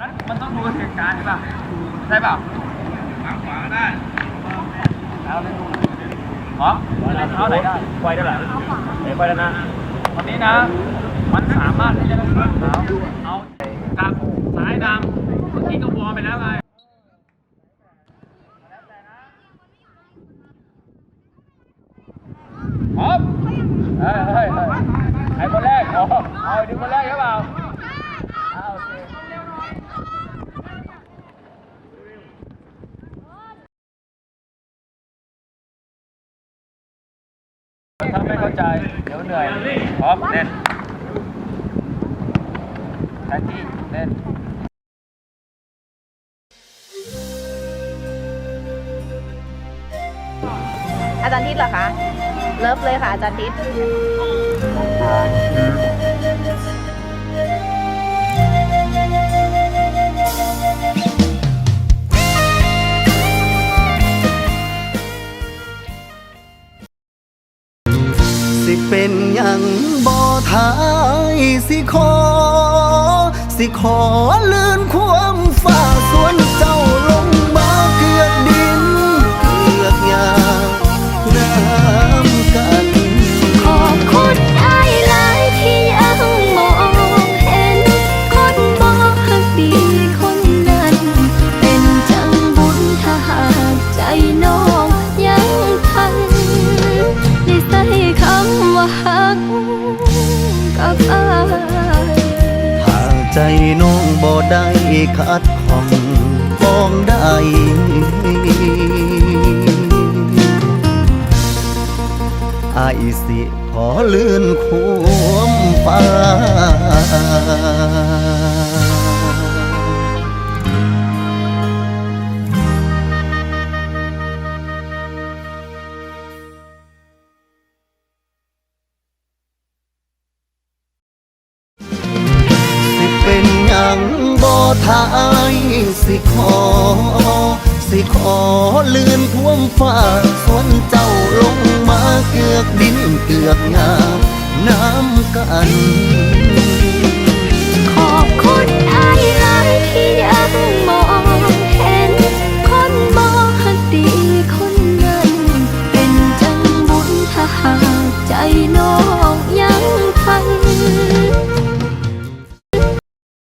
มันมันต้องดูเหตุการณ์ใช่ป่ะใช่ป่ะทางขวาได้เอาเล่นดูอ๋อเล่นเท้าไหนได้ไฟได้หรอเดี๋ยวไฟแล้วนะ วันนี้นะ มันสามารถที่จะเล่นเท้าเอากับสายดำเมื่อกี้ก็วอไปแล้วไงครับเฮ้ยเฮ้ยไอ้คนแรกอ๋อเอาดึงคนแรกหรือเปล่าโอเค ถ้าไม่เข้าใจ เดี๋ยวเหนื่อย พร้อมเล่นแทนที่เล่นอาจารย์ทิศเหรอคะ เลิฟเลยค่ะอาจารย์ทิศ เป็นยังบ่ทายสิขอ สิขอลื่นความฝ่าสวน กับอายหากใจน้องบ่ได้คัดของมองได้อายสิขอลื่นควมฟ้า ยังบ่ทายสิขอ สิขอลื่นท่วมฟ้าส่วนเจ้าลงมาเกือกดินเกือกงามน้ำกันขอบคุณไอ้หลายที่ยังมองเห็น คนบอกหักดีคนนั้น เป็นจังบุญถ้าหากใจน้องยังฝัน